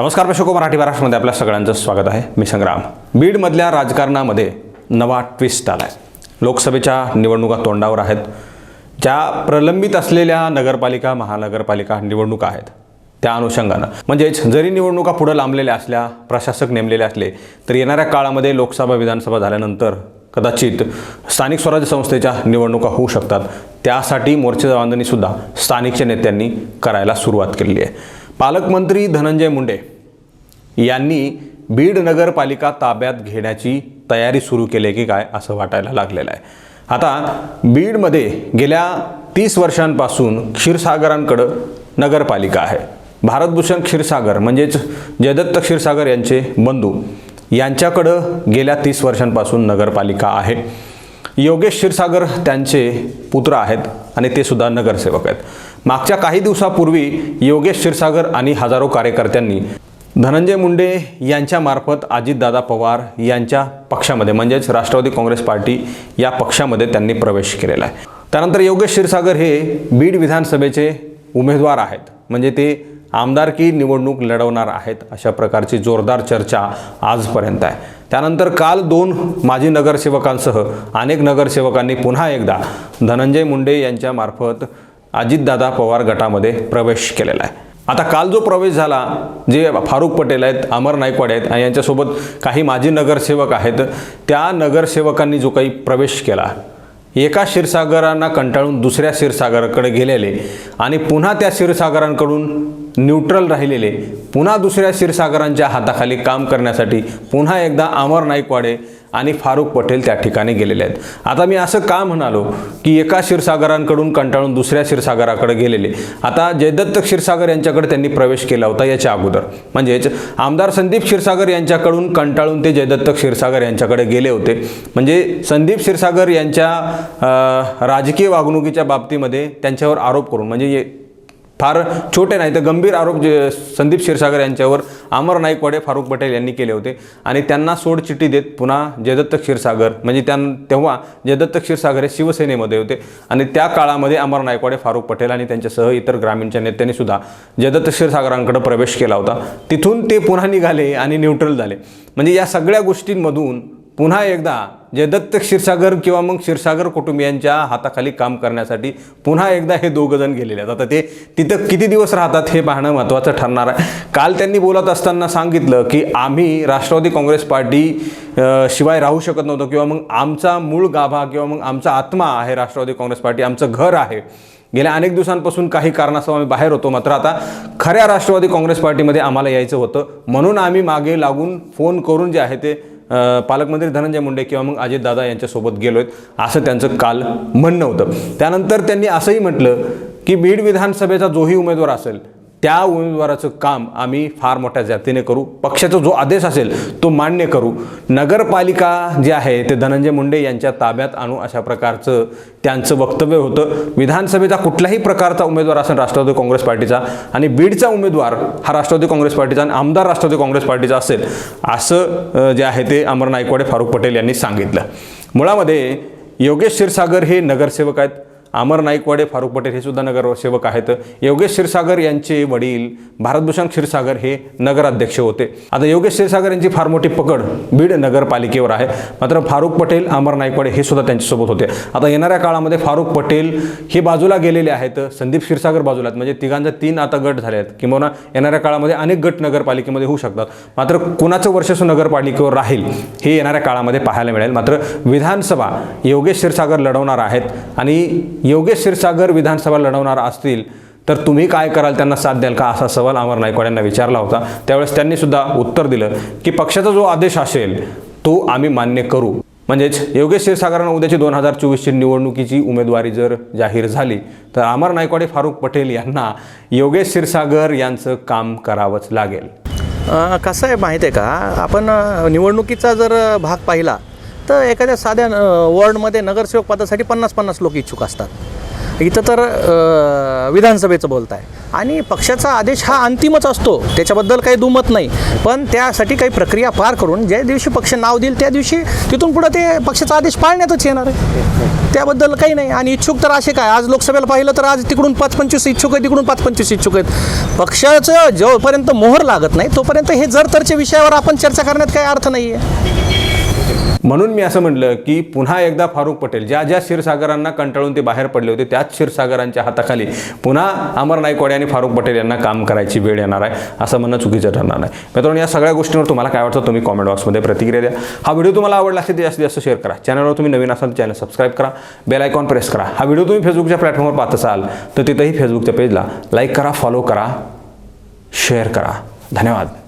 नमस्कार प्रेक्षको हो, मराठी महाराष्ट्रमध्ये आपल्या सगळ्यांचं स्वागत आहे. मी संग्राम. बीडमधल्या राजकारणामध्ये नवा ट्विस्ट आला आहे लोकसभेच्या निवडणुका तोंडावर आहेत. ज्या प्रलंबित असलेल्या नगरपालिका महानगरपालिका निवडणुका आहेत त्या अनुषंगानं. म्हणजेच जरी निवडणुका पुढं लांबलेल्या असल्या प्रशासक नेमलेले असले तर येणाऱ्या काळामध्ये लोकसभा विधानसभा झाल्यानंतर कदाचित स्थानिक स्वराज्य संस्थेच्या निवडणुका होऊ शकतात. त्यासाठी मोर्चे बांधणीसुद्धा स्थानिकच्या नेत्यांनी करायला सुरुवात केलेली आहे. पालकमंत्री धनंजय मुंडे यांनी बीड नगरपालिका ताब्यात घेण्याची तयारी सुरू केली आहे की काय असं वाटायला लागलेलं आहे. आता बीडमध्ये गेल्या तीस वर्षांपासून क्षीरसागरांकडं नगरपालिका आहे. भारतभूषण क्षीरसागर म्हणजेच जयदत्त क्षीरसागर यांचे बंधू यांच्याकडं गेल्या तीस वर्षांपासून नगरपालिका आहे. योगेश क्षीरसागर त्यांचे पुत्र आहेत आणि ते सुद्धा नगरसेवक आहेत. मागच्या काही दिवसापूर्वी योगेश क्षीरसागर आणि हजारो कार्यकर्त्यांनी धनंजय मुंडे यांच्यामार्फत अजितदादा पवार यांच्या पक्षामध्ये म्हणजेच राष्ट्रवादी काँग्रेस पार्टी या पक्षामध्ये त्यांनी प्रवेश केलेला आहे. त्यानंतर योगेश क्षीरसागर हे बीड विधानसभेचे उमेदवार आहेत. म्हणजे ते आमदारकी निवडणूक लढवणार आहेत अशा प्रकारची जोरदार चर्चा आजपर्यंत आहे. त्यानंतर काल दोन माजी नगरसेवकांसह अनेक नगरसेवकांनी पुन्हा एकदा धनंजय मुंडे यांच्यामार्फत अजितदादा पवार गटामध्ये प्रवेश केलेला आहे. आता काल जो प्रवेश झाला जे फारुख पटेल आहेत अमर नायकवाड आहेत आणि यांच्यासोबत काही माजी नगरसेवक आहेत त्या नगरसेवकांनी जो काही प्रवेश केला एका क्षीरसागरांना कंटाळून दुसऱ्या क्षीरसागराकडे गेलेले आणि पुन्हा त्या क्षीरसागरांकडून न्यूट्रल राहिलेले पुन्हा दुसऱ्या क्षीरसागरांच्या हाताखाली काम करण्यासाठी पुन्हा एकदा अमर नाईकवाडे आणि फारुख पटेल त्या ठिकाणी गेलेले आहेत. आता मी असं का म्हणालो की एका क्षीरसागरांकडून कंटाळून दुसऱ्या क्षीरसागराकडे गेलेले? आता जयदत्त क्षीरसागर यांच्याकडे त्यांनी प्रवेश केला होता याच्या अगोदर. म्हणजेच आमदार संदीप क्षीरसागर यांच्याकडून कंटाळून ते जयदत्त क्षीरसागर यांच्याकडे गेले होते. म्हणजे संदीप क्षीरसागर यांच्या राजकीय वागणुकीच्या बाबतीमध्ये त्यांच्यावर आरोप करून म्हणजे फार छोटे नाही तर गंभीर आरोप जे संदीप क्षीरसागर यांच्यावर अमर नाईकवाडे फारुख पटेल यांनी केले होते. आणि त्यांना सोडचिठ्ठी देत पुन्हा जयदत्त क्षीरसागर म्हणजे त्यां तेव्हा जयदत्त क्षीरसागर हे शिवसेनेमध्ये होते. आणि त्या काळामध्ये अमर नाईकवाडे फारुख पटेल आणि त्यांच्यासह इतर ग्रामीणच्या नेत्यांनी सुद्धा जयदत्त क्षीरसागरांकडे प्रवेश केला होता. तिथून ते पुन्हा निघाले आणि न्यूट्रल झाले. म्हणजे या सगळ्या गोष्टींमधून पुन्हा एकदा जयदत्त क्षीरसागर किंवा मग क्षीरसागर कुटुंबियांच्या हाताखाली काम करण्यासाठी पुन्हा एकदा हे दोघं जण गेलेले आहेत. आता ते तिथं किती दिवस राहतात हे पाहणं महत्त्वाचं ठरणार आहे. काल त्यांनी बोलत असताना सांगितलं की आम्ही राष्ट्रवादी काँग्रेस पार्टी शिवाय राहू शकत नव्हतो किंवा मग आमचा मूळ गाभा किंवा मग आमचा आत्मा आहे राष्ट्रवादी काँग्रेस पार्टी आमचं घर आहे. गेल्या अनेक दिवसांपासून काही कारणास्तव आम्ही बाहेर होतो. मात्र आता खऱ्या राष्ट्रवादी काँग्रेस पार्टीमध्ये आम्हाला यायचं होतं. म्हणून आम्ही मागे लागून फोन करून जे आहे ते पालकमंत्री धनंजय मुंडे किंवा मग अजितदादा यांच्यासोबत गेलो आहेत असं त्यांचं काल म्हणणं होतं. त्यानंतर त्यांनी असंही म्हटलं की बीड विधानसभेचा जोही उमेदवार असेल त्या उमेदवाराचं काम आम्ही फार मोठ्या जातीने करू. पक्षाचा जो आदेश असेल तो मान्य करू. नगरपालिका जे आहे ते धनंजय मुंडे यांच्या ताब्यात आणू अशा प्रकारचं त्यांचं वक्तव्य होतं. विधानसभेचा कुठल्याही प्रकारचा उमेदवार असेल राष्ट्रवादी काँग्रेस पार्टीचा आणि बीडचा उमेदवार हा राष्ट्रवादी काँग्रेस पार्टीचा आणि आमदार राष्ट्रवादी काँग्रेस पार्टीचा असेल असं जे आहे ते अमर नायकवाडे फारुख पटेल यांनी सांगितलं. मुळामध्ये योगेश क्षीरसागर हे नगरसेवक आहेत. अमर नाईकवाडे फारुख पटेल हे सुद्धा नगरसेवक आहेत. योगेश क्षीरसागर यांचे वडील भारतभूषण क्षीरसागर हे नगराध्यक्ष होते. आता योगेश क्षीरसागर यांची फार मोठी पकड बीड नगरपालिकेवर आहे. मात्र फारुख पटेल अमर नाईकवाडे हे सुद्धा त्यांच्यासोबत होते. आता येणाऱ्या काळामध्ये फारुख पटेल हे बाजूला गेलेले आहेत. संदीप क्षीरसागर बाजूला आहेत. म्हणजे तिघांचा तीन आता गट झाले आहेत. किंवा येणाऱ्या काळामध्ये अनेक गट नगरपालिकेमध्ये होऊ शकतात. मात्र कुणाचं वर्चस्व नगरपालिकेवर राहील हे येणाऱ्या काळामध्ये पाहायला मिळेल. मात्र विधानसभा योगेश क्षीरसागर लढवणार आहेत. आणि योगेश क्षीरसागर विधानसभा लढवणार असतील तर तुम्ही काय कराल? त्यांना साथ द्याल का? असा सवाल अमर नायकवाड यांना विचारला होता. त्यावेळेस त्यांनी सुद्धा उत्तर दिलं की पक्षाचा जो आदेश असेल तो आम्ही मान्य करू. म्हणजेच योगेश क्षीरसागरांना उद्याची दोन हजार चोवीसची निवडणुकीची उमेदवारी जर जाहीर झाली तर अमर नायकवाडे फारुख पटेल यांना योगेश क्षीरसागर यांचं काम करावंच लागेल. कसं आहे माहीत आहे का? आपण निवडणुकीचा जर भाग पाहिला तर एखाद्या साध्या वॉर्डमध्ये नगरसेवक पदासाठी पन्नास पन्नास लोक इच्छुक असतात. इथं तर विधानसभेचं बोलत आहे आणि पक्षाचा आदेश हा अंतिमच असतो. त्याच्याबद्दल काही दुमत नाही. पण त्यासाठी काही प्रक्रिया पार करून ज्या दिवशी पक्ष नाव देईल त्या दिवशी तिथून पुढं ते पक्षाचा आदेश पाळण्यातच येणार आहे. त्याबद्दल काही नाही. आणि इच्छुक तर असे काय? आज लोकसभेला पाहिलं तर आज तिकडून पाच पंचवीस इच्छुक आहेत तिकडून पाच पंचवीस इच्छुक आहेत. पक्षाचं जोपर्यंत मोहर लागत नाही तोपर्यंत हे जर तरच्या विषयावर आपण चर्चा करण्यात काही अर्थ नाही आहे म्हणून मी असं म्हटलं की पुन्हा एकदा फारुख पटेल ज्या ज्या क्षीरसागरांना कंटाळून ते बाहेर पडले होते त्याच क्षीरसागरांच्या हाताखाली पुन्हा अमर नायकवाडे आणि फारुख पटेल यांना काम करायची वेळ येणार आहे असं म्हणणं चुकीचं ठरणार नाही. मित्रांनो या सगळ्या गोष्टींवर तुम्हाला काय वाटतं तुम्ही कॉमेंट बॉक्समध्ये प्रतिक्रिया द्या. हा व्हिडिओ तुम्हाला आवडला असेल तर जास्तीत जास्त शेअर करा. चॅनलवर तुम्ही नवीन असाल चॅनल सबस्क्राईब करा. बेल आयकॉन प्रेस करा. हा व्हिडिओ तुम्ही फेसबुकच्या प्लॅटफॉर्मवर पाहत असाल तर तिथंही फेसबुकच्या पेजला लाईक करा फॉलो करा शेअर करा. धन्यवाद.